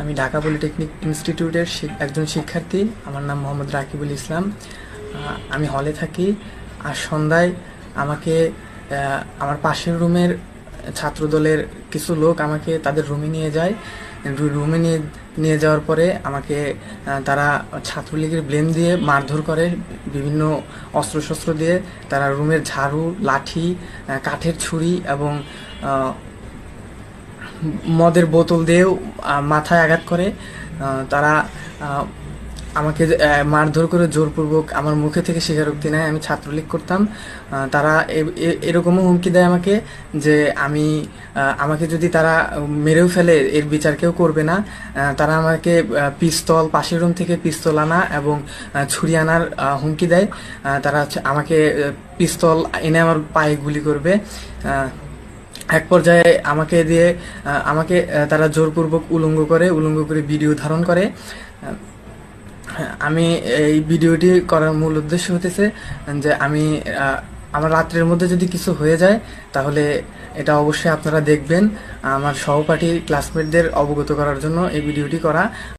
আমি ঢাকা পলিটেকনিক ইনস্টিটিউটের একজন শিক্ষার্থী। আমার নাম মোহাম্মদ রাকিবুল ইসলাম। আমি হলে থাকি আর সন্ধ্যায় আমাকে আমার পাশের রুমের ছাত্রদলের কিছু লোক আমাকে তাদের রুমে নিয়ে যায়। রুমে নিয়ে নিয়ে যাওয়ার পরে আমাকে তারা ছাত্রলীগের ব্লেম দিয়ে মারধর করে, বিভিন্ন অস্ত্রশস্ত্র দিয়ে। তারা রুমের ঝাড়ু, লাঠি কাঠের ছুরি এবং মদের বোতল দিয়েও মাথায় আঘাত করে। তারা আমাকে মারধর করে জোরপূর্বক আমার মুখে থেকে স্বীকারোক্তি নেয়, আমি ছাত্রলীগ করতাম। তারা এরকমও হুমকি দেয় আমাকে যে আমি আমাকে যদি তারা মেরেও ফেলে, এর বিচার কেউ করবে না। তারা আমাকে পিস্তল, পাশের রুম থেকে পিস্তল আনা এবং ছুরি আনার হুমকি দেয়। তারা আমাকে পিস্তল এনে আমার পায়ে গুলি করবে। এক পর্যায়ে আমাকে দিয়ে আমাকে তারা জোরপূর্বক উলঙ্গ করে উলঙ্গ করে ভিডিও ধারণ করে। আমি এই ভিডিওটি করার মূল উদ্দেশ্য হতেছে যে আমি আমার রাত্রের মধ্যে যদি কিছু হয়ে যায়, তাহলে এটা অবশ্যই আপনারা দেখবেন। আমার সহপাঠী ক্লাসমেটদের অবগত করার জন্য এই ভিডিওটি করা।